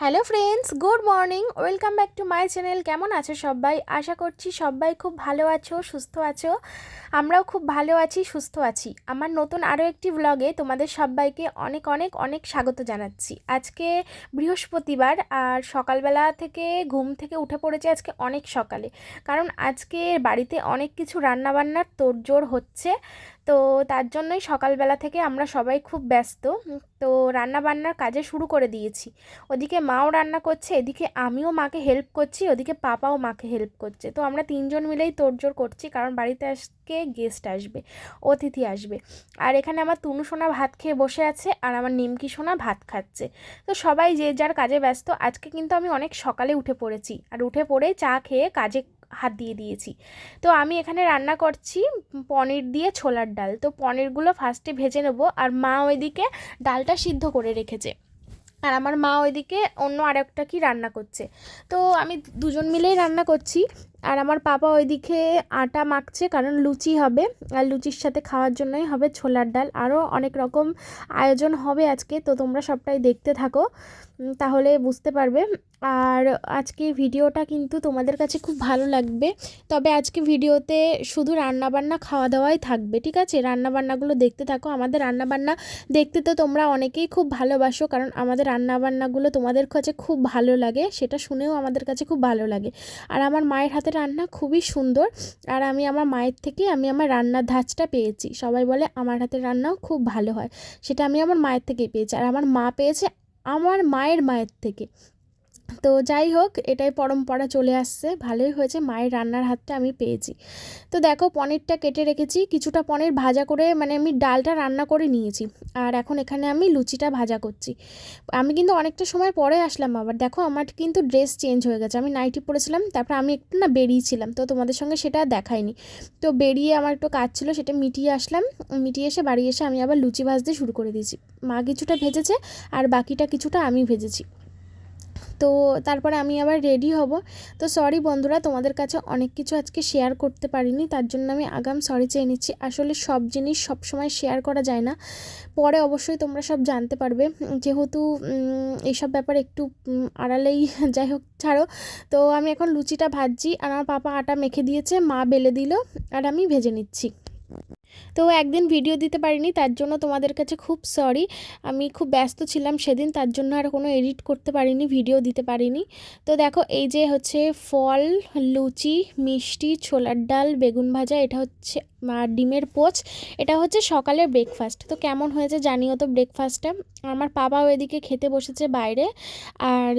Hello friends good morning welcome back to my channel কেমন আছো সবাই? আশা করছি সবাই খুব ভালো আছো, সুস্থ আছো। আমরাও খুব ভালো আছি, সুস্থ আছি। আমার নতুন আরও একটি ব্লগে তোমাদের সবাইকে অনেক অনেক অনেক স্বাগত জানাচ্ছি। আজকে বৃহস্পতিবার আর সকালবেলা থেকে ঘুম থেকে উঠে পড়েছে আজকে অনেক সকালে। কারণ আজকে বাড়িতে অনেক কিছু রান্নাবান্নার তোড়জোড় হচ্ছে। তো তার জন্যই সকালবেলা থেকে আমরা সবাই খুব ব্যস্ত। তো রান্না বান্নার কাজে শুরু করে দিয়েছি। ওদিকে মাও রান্না করছে, এদিকে আমিও মাকে হেল্প করছি, ওদিকে পাপাও মাকে হেল্প করছে। তো আমরা তিনজন মিলেই তোড়জোড় করছি, কারণ বাড়িতে আজকে গেস্ট আসবে, অতিথি আসবে। আর এখানে আমার তুনু সোনা ভাত খেয়ে বসে আছে, আর আমার নিমকি সোনা ভাত খাচ্ছে। তো সবাই যে যার কাজে ব্যস্ত, আজকে কিন্তু আমি অনেক সকালে উঠে পড়েছি, আর উঠে পড়ে চা খেয়ে কাজে হাত দিয়ে দিয়েছি। তো আমি এখানে রান্না করছি পনির দিয়ে ছোলার ডাল, তো পনিরগুলো ফার্স্টে ভেজে নেব, আর মা ওইদিকে ডালটা সিদ্ধ করে রেখেছে। আর আমার মা ওইদিকে অন্য আরেকটা কি রান্না করছে। তো আমি দুজন মিলেই রান্না করছি। আর আমার পাপা ওইদিকে আটা মাখছে, কারণ লুচি হবে। আর লুচির সাথে খাওয়ার জন্যই হবে ছোলার ডাল। আরও অনেক রকম আয়োজন হবে আজকে, তো তোমরা সবটাই দেখতে থাকো তাহলে বুঝতে পারবে। আর আজকে ভিডিওটা কিন্তু তোমাদের কাছে খুব ভালো লাগবে। তবে আজকে ভিডিওতে শুধু রান্নাবান্না খাওয়া দাওয়াই থাকবে, ঠিক আছে? রান্নাবান্নাগুলো দেখতে থাকো। আমাদের রান্নাবান্না দেখতে তো তোমরা অনেকেই খুব ভালোবাসো, কারণ আমাদের রান্নাবান্নাগুলো তোমাদের কাছে খুব ভালো লাগে, সেটা শুনেও আমাদের কাছে খুব ভালো লাগে। আর আমার মায়ের হাতে রান্না খুবই সুন্দর। আর আমি আমার মায়ের থেকে আমি আমার রান্নার ধাঁচটা পেয়েছি। সবাই বলে আমার হাতের রান্নাও খুব ভালো হয়। সেটা আমি আমার মায়ের থেকেই পেয়েছি। আর আমার মা পেয়েছে আমার মায়ের মায়ের থেকে। তো যাই হোক, এটাই পরম্পরা চলে আসছে। ভালোই হয়েছে, মায়ের রান্নার হাতটা আমি পেয়েছি। তো দেখো, পনিরটা কেটে রেখেছি। কিছুটা পনির ভাজা করে মানে আমি ডালটা রান্না করে নিয়েছি। আর এখন এখানে আমি লুচিটা ভাজা করছি। আমি কিন্তু অনেকটা সময় পরে আসলাম আবার। দেখো, আমার কিন্তু ড্রেস চেঞ্জ হয়ে গেছে। আমি নাইটি পরেছিলাম, তারপর আমি একটু না বেরিয়েছিলাম। তো তোমাদের সঙ্গে সেটা দেখাইনি। তো বেরিয়ে আমার একটু কাজ ছিল, সেটা মিটিয়ে আসলাম। মিটিয়ে এসে বাড়ি এসে আমি আবার লুচি ভাজতে শুরু করে দিয়েছি। মা কিছুটা ভেজেছে, আর বাকিটা কিছুটা আমি ভেজেছি। তো তারপরে আমি আবার রেডি হব। তো সরি বন্ধুরা, তোমাদের কাছে অনেক কিছু আজকে শেয়ার করতে পারিনি, তার জন্য আমি আগাম সরি চেয়ে নিচ্ছি। আসলে সব জিনিস সব সময় শেয়ার করা যায় না। পরে অবশ্যই তোমরা সব জানতে পারবে। যেহেতু এইসব ব্যাপারে একটু আড়ালেই যাই হোক, ছাড়ো। তো আমি এখন লুচিটা ভাজছি, আর আমার পাপা আটা মেখে দিয়েছে, মা বেলে দিল, আর আমি ভেজে নিচ্ছি। তো একদিন ভিডিও দিতে পারিনি, তার জন্য তোমাদের কাছে খুব সরি আমি খুব ব্যস্ত ছিলাম সেদিন, তার জন্য আর কোনো এডিট করতে পারিনি ভিডিও দিতে পারিনি। তো দেখো, এই যে হচ্ছে ফল, লুচি, মিষ্টি, ছোলার ডাল, বেগুন ভাজা, এটা হচ্ছে আর ডিমের পোচ, এটা হচ্ছে সকালের ব্রেকফাস্ট তো কেমন হয়েছে জানিও তো ব্রেকফাস্টটা আমার বাবাও এদিকে খেতে বসেছে বাইরে, আর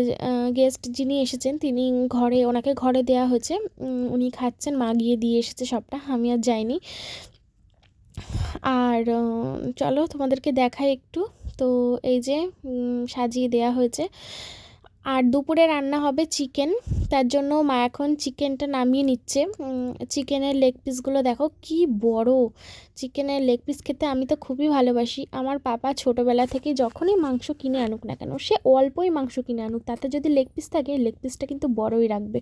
গেস্ট যিনি এসেছেন, তিনি ঘরে, ওনাকে ঘরে দেওয়া হয়েছে। উনি খাচ্ছেন, মা গিয়ে দিয়ে এসেছে সবটা, আমি আর যাইনি। আর চলো তোমাদেরকে দেখাই একটু। তো এই যে সাজিয়ে দেয়া হয়েছে। আর দুপুরে রান্না হবে চিকেন। তার জন্য মা এখন চিকেনটা নামিয়ে নিচ্ছে। চিকেনের লেগ পিসগুলো দেখো, কি বড়! চিকেনের লেগ পিস খেতে আমি তো খুবই ভালোবাসি। আমার পাপা ছোটোবেলা থেকে যখনই মাংস কিনে আনুক না কেন, সে অল্পই মাংস কিনে আনুক, তাতে যদি লেগ পিস থাকে লেগ পিসটা কিন্তু বড়ই রাখবে।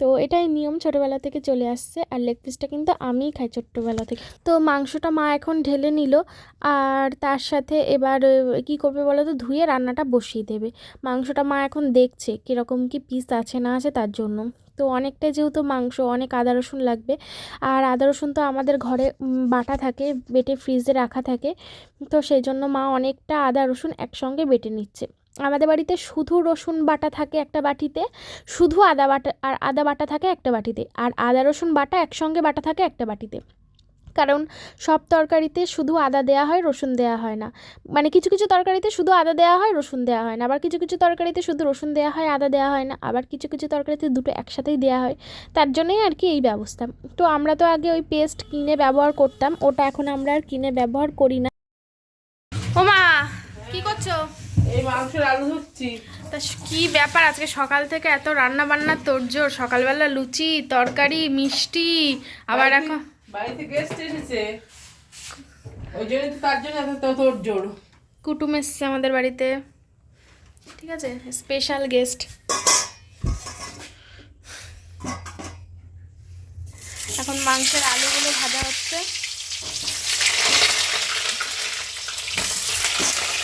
তো এটাই নিয়ম ছোটোবেলা থেকে চলে আসছে, আর লেগ পিসটা কিন্তু আমিই খাই ছোট্টবেলা থেকে। তো মাংসটা মা এখন ঢেলে নিল, আর তার সাথে এবার কি করবে বলো তো ধুয়ে রান্নাটা বসিয়ে দেবে। মাংসটা মা এখন দেখছে কীরকম কি পিস আছে না আছে তার জন্য। তো অনেকটা যেহেতু মাংস, অনেক আদা, রসুন লাগবে। আর আদা, রসুন তো আমাদের ঘরে বাটা থাকে, বেটে ফ্রিজে রাখা থাকে। তো সেই জন্য মা অনেকটা আদা, রসুন একসঙ্গে বেটে নিচ্ছে। আমাদের বাড়িতে শুধু রসুন বাটা থাকে একটা বাটিতে, শুধু আদা বাটা, আর আদা বাটা থাকে একটা বাটিতে। আর আদা, রসুন বাটা একসঙ্গে বাটা থাকে একটা বাটিতে। কারণ সব তরকারিতে শুধু আদা দেওয়া হয় রসুন দেওয়া হয় না। মানে কিছু কিছু তরকারিতে শুধু আদা দেওয়া হয় রসুন দেওয়া হয় না। আবার কিছু কিছু তরকারিতে শুধু রসুন দেওয়া হয় আদা দেওয়া হয় না। আবার কিছু কিছু তরকারিতে দুটো একসাথেই দেওয়া হয়। তার জন্যই আর কি এই ব্যবস্থা। তো আমরা তো আগে ওই পেস্ট কিনে ব্যবহার করতাম ওটা এখন আমরা আর কিনে ব্যবহার করি না। ওমা কি করছ? এই মাংসের আলু ধুচ্ছি তা কি ব্যাপার? আজকে সকাল থেকে এত রান্না বান্নার তোড়জোড়। সকালবেলা লুচি তরকারি মিষ্টি আবার এখন বাড়িতে গেস্ট এসেছে। ওই জন্য তো তার জন্য এত কুটুম এসছে আমাদের বাড়িতে। ঠিক আছে স্পেশাল গেস্ট এখন মাংসের আলুগুলো ভাজা হচ্ছে।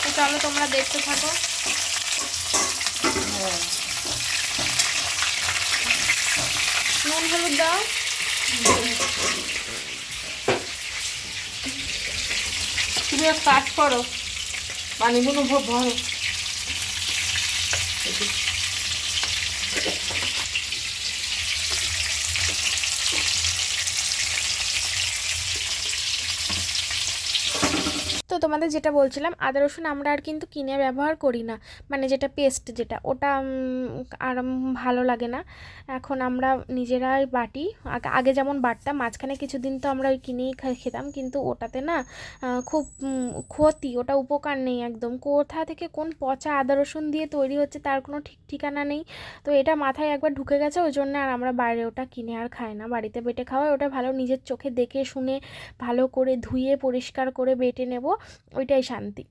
তো চলো তোমরা দেখতে থাকো। হ্যাঁ। নুন হলুদ দাও। এক কাজ করো। পানিগুলো ভরো তো তোমাদের যেটা বলছিলাম, আদা রসুন আমরা আর কিন্তু কিনে ব্যবহার করি না। মানে যেটা পেস্ট যেটা, ওটা আর ভালো লাগে না। এখন আমরা নিজেরাই বাটি, আগে- যেমন বাটতাম মাঝখানে কিছুদিন তো আমরা ওই কিনেই খেতাম, কিন্তু ওটাতে না খুব ক্ষতি, ওটা উপকার নেই একদম। কোথা থেকে কোন পচা আদা রসুন দিয়ে তৈরি হচ্ছে তার কোনো ঠিক ঠিকানা নেই। তো এটা মাথায় একবার ঢুকে গেছে, ওই জন্য আর আমরা বাইরে ওটা কিনে আর খাই না। বাড়িতে বেটে খাওয়াই, ওটা ভালো নিজের চোখে দেখে শুনে ভালো করে ধুয়ে, পরিষ্কার করে বেটে নেব। ওইটাই শান্তি।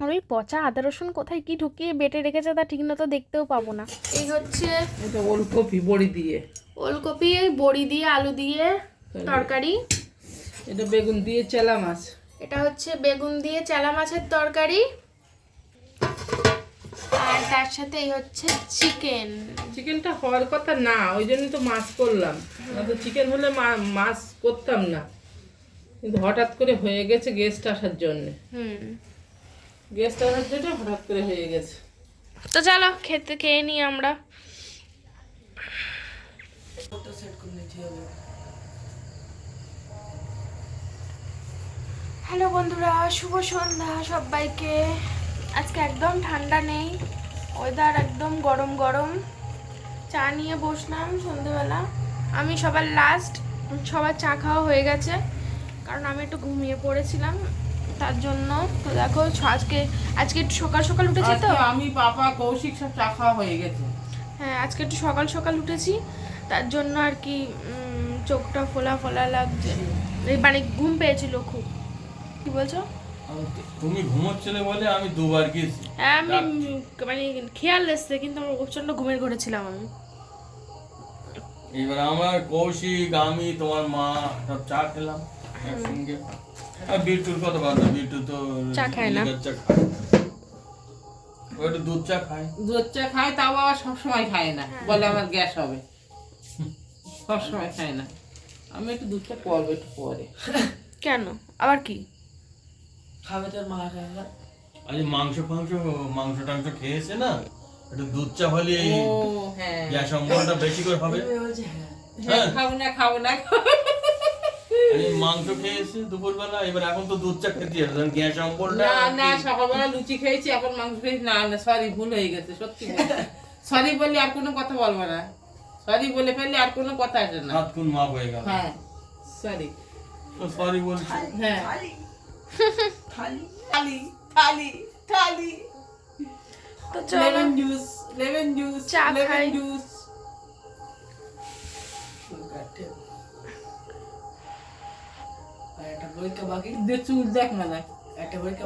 আর ওই পচা আদা রসুন কোথায় কি ঢুকিয়ে বেটে রেখেছে তা ঠিক মতো দেখতেও পাবো না। এই হচ্ছে এটা ওলকপি বড়ি দিয়ে। ওলকপি এই বড়ি দিয়ে আলু দিয়ে তরকারি। এটা বেগুন দিয়ে চেলা মাছ। এটা হচ্ছে বেগুন দিয়ে চালা মাছের তরকারি। আর তার সাথে এই হচ্ছে চিকেন। চিকেনটা হওয়ার কথা না ওই জন্য তো মাছ করলাম। না তো চিকেন হলে মাছ করতাম না। কিন্তু হঠাৎ করে হয়ে গেছে গেস্ট আসার জন্য। হুম। গেস্ট আসার জন্য হঠাৎ করে হয়ে গেছে। তো চলো খেতে খেয়ে নিই আমরা। হ্যালো বন্ধুরা শুভ সন্ধ্যা সবাইকে। আজকে একদম ঠান্ডা নেই ওয়েদার একদম গরম গরম। চা নিয়ে বসলাম সন্ধ্যেবেলা আমি সবার লাস্ট সবার চা খাওয়া হয়ে গেছে। কারণ আমি একটু ঘুমিয়ে পড়েছিলাম তার জন্য। তো দেখো আজকে আজকে একটু সকাল সকাল উঠেছি তো? আমি পাপা কৌশিক সব চা খাওয়া হয়ে গেছে। হ্যাঁ আজকে একটু সকাল সকাল উঠেছি তার জন্য আর কি চোখটা ফোলা ফোলা লাগছে। মানে ঘুম পেয়েছিল খুব। কি বলছো? আমি- তুমি ঘুমোচ্ছিলে বলে আমি দুবার গেছি হ্যাঁ আমি মানে খেয়াল এসছে কিন্তু আমার প্রচণ্ড ঘুমের ঘুরেছিলাম আমি। এবার আমার কৌশিক আমি তোমার মা সব চা খেলাম। একসঙ্গে আর বিট্টুর কথা বাদ বিট্টু তো চা খায় না। চা খায়। ও একটু দুধ চা খায়? দুধ চা খায় তাও আবার সবসময় খায় না। বলে আমার গ্যাস হবে। সবসময় খায় না। আমি একটু দুধটা পরবো একটু পরে। কেন? আবার কি? আজ মাংস ফাংস মাংস টাংস খেয়েছে না? একটু দুধ চা হলে ও হ্যাঁ। গ্যাস অম্বলটা বেশি করে হবে হ্যাঁ, খাব না খাব না। এই মাংস খেয়েছে দুপুরবেলা এবার এখন তো দুধ চা খেতে হবে কারণ গ্যাস অম্বলটা না না সকালবেলা লুচি খেয়েছি এখন মাংস খেয়েছি। না না সরি ভুল হয়ে গেছে সত্যি সরি বললে আর কোনো কথা বলব না। সরি বলে ফেললে আর কোনো কথা আসে না। হাত মাপ হয়ে গেল। হ্যাঁ সরি তো সরি বলছি। হ্যাঁ। থালি। থালি থালি তো চলো। লেমন জুস লেমন জুস চা খাই। লেমন জুস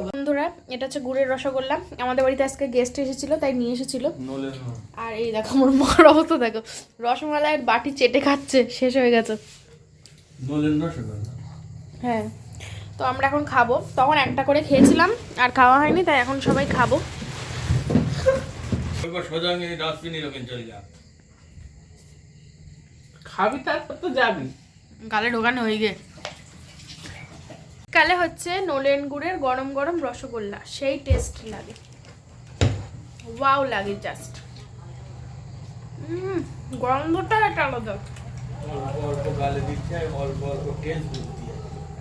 বন্ধুরা এটা হচ্ছে গুড়ের রসগোল্লা। আমাদের বাড়িতে আজকে গেস্ট এসেছিল তাই নিয়ে এসেছিল। আর এই দেখো আমার মার অবস্থা দেখো। রসমালাইয়ের বাটি চেটে খাচ্ছে শেষ হয়ে গেছে। হ্যাঁ। তো আমরা এখন খাব। তখন একটা করে খেয়েছিলাম আর খাওয়া হয়নি তাই এখন সবাই খাব। খাবি তারপর তো যাবি। গালে ঢোকানো হয়ে গে কালে হচ্ছে নলেন গুড়ের গরম গরম রসগোল্লা। সেই টেস্ট লাগে। ওয়াও লাগে জাস্ট গন্ধটা একটা আলাদা।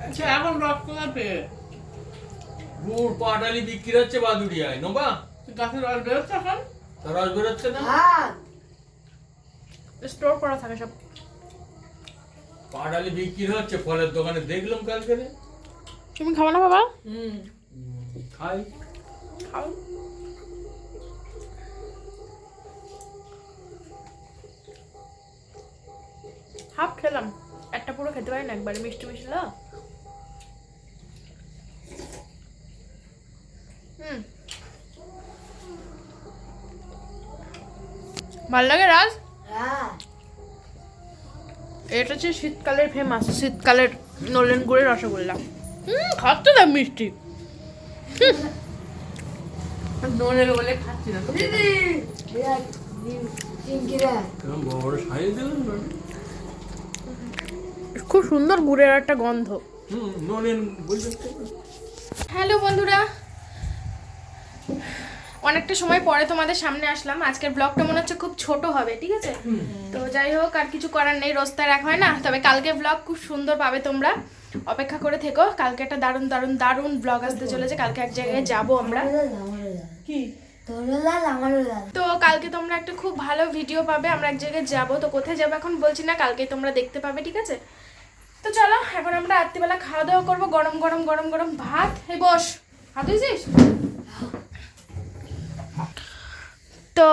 আচ্ছা এখন রসগোল্লা পেয়ে? গুড় পাটালি বিক্রি হচ্ছে বাদুড়িয়ায় নোবা? গাছের রস বেরোচ্ছে এখন? রস বেরোচ্ছে না? স্টোর করা থাকে সব। পাটালি বিক্রি হচ্ছে ফলের দোকানে দেখলাম কালকে রে। তুমি খাব না বাবা? খাই। খাও। হাফ খেলাম। একটা পুরো খেতে পারি না একবারে মিষ্টি মিষ্টি না হুম। ভালো লাগে রাজ? এটা হচ্ছে শীতকালের ফেমাস শীতকালের নলেন গুড়ের রসগোল্লা। হুম খাচ্ছে না মিষ্টি। বলে খাচ্ছি না? খুব সুন্দর গুড়ের একটা গন্ধ। হুম নলেন বুঝতে হ্যালো বন্ধুরা। অনেকটা সময় পরে তোমাদের সামনে আসলাম। আজকের ব্লগটা মনে হচ্ছে খুব ছোট হবে ঠিক আছে? তো যাই হোক আর কিছু করার নেই রোজ তো এক হয় না। তবে কালকে ব্লগ খুব সুন্দর পাবে তোমরা। অপেক্ষা করে থেকো কালকে একটা দারুণ দারুণ দারুণ ব্লগ আসতে চলেছে কালকে এক জায়গায় যাব আমরা। কি? তো কালকে তোমরা একটা খুব ভালো ভিডিও পাবে আমরা এক জায়গায় যাব। তো কোথায় যাব এখন বলছি না কালকে তোমরা দেখতে পাবে ঠিক আছে? তো চলো এখন আমরা রাত্রিবেলা খাওয়া দাওয়া করব গরম গরম গরম গরম ভাত। হে বস হাত তো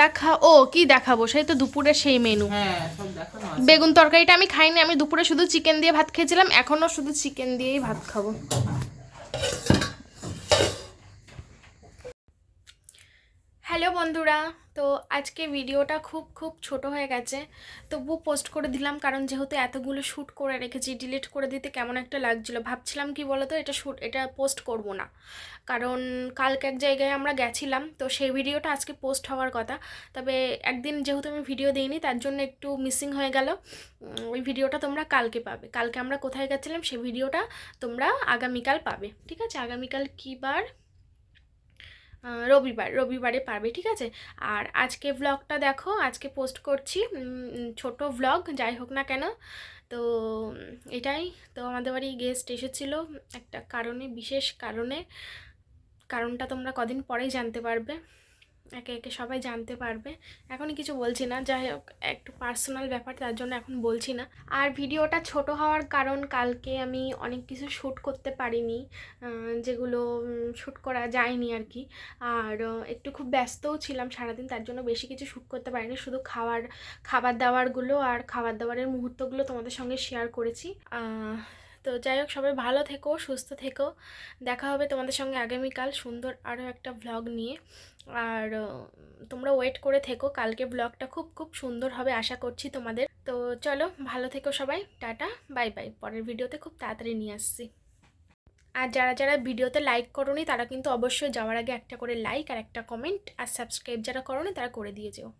দেখা ও কি দেখাবো? সেই তো দুপুরে সেই মেনু হ্যাঁ বেগুন তরকারিটা আমি খাইনি আমি দুপুরে শুধু চিকেন দিয়ে ভাত খেয়েছিলাম এখনও শুধু চিকেন দিয়েই ভাত খাব। হ্যালো বন্ধুরা, তো আজকে ভিডিওটা খুব খুব ছোট হয়ে গেছে তবু পোস্ট করে দিলাম কারণ যেহেতু এতগুলো শ্যুট করে রেখেছি ডিলিট করে দিতে কেমন একটা লাগছিল, ভাবছিলাম কি বলতো, এটা শ্যুট এটা পোস্ট করব না। কারণ কালকে এক জায়গায় আমরা গেছিলাম, তো সেই ভিডিওটা আজকে পোস্ট হওয়ার কথা, তবে একদিন যেহেতু আমি ভিডিও দিইনি, তার জন্য একটু মিসিং হয়ে গেল। ওই ভিডিওটা তোমরা কালকে পাবে, কালকে আমরা কোথায় গেছিলাম সেই ভিডিওটা তোমরা আগামীকাল পাবে, ঠিক আছে? আগামীকাল কী বার? রবিবার, রবিবারে পারবে, ঠিক আছে? আর আজকে ব্লগটা দেখো, আজকে পোস্ট করছি ছোট ব্লগ যাই হোক না কেন। তো, এটাই, তো আমাদের বাড়ি গেস্ট এসেছিল, একটা কারণে, বিশেষ কারণে। কারণটা তোমরা কদিন পরেই জানতে পারবে। একে একে সবাই জানতে পারবে। এখনই কিছু বলছি না, যাই হোক, একটু পার্সোনাল ব্যাপার, তার জন্য এখন বলছি না। আর ভিডিওটা ছোট হওয়ার কারণ কালকে আমি অনেক কিছু শ্যুট করতে পারিনি যেগুলো শ্যুট করা যায়নি আর কি। আর একটু খুব ব্যস্তও ছিলাম সারাদিন, তার জন্য বেশি কিছু শ্যুট করতে পারিনি, শুধু খাওয়ার, খাবার দাবারগুলো আর খাবার দাবারের মুহূর্তগুলো তোমাদের সঙ্গে শেয়ার করেছি। তো যাই হোক, সবাই ভালো থেকো, সুস্থ থেকো। দেখা হবে তোমাদের সঙ্গে আগামীকাল সুন্দর আরও একটা ভ্লগ নিয়ে। আর তোমরা ওয়েট করে থেকো, কালকে ব্লগটা খুব খুব সুন্দর হবে আশা করছি তোমাদের। তো চলো, ভালো থেকো সবাই, টাটা বাই বাই পরের ভিডিওতে খুব তাড়াতাড়ি নিয়ে আসছি। আর যারা যারা ভিডিওতে লাইক করোনি, তারা কিন্তু অবশ্যই যাওয়ার আগে একটা করে লাইক আর একটা কমেন্ট আর সাবস্ক্রাইব যারা করোনি, তারা করে দিয়ে যেও।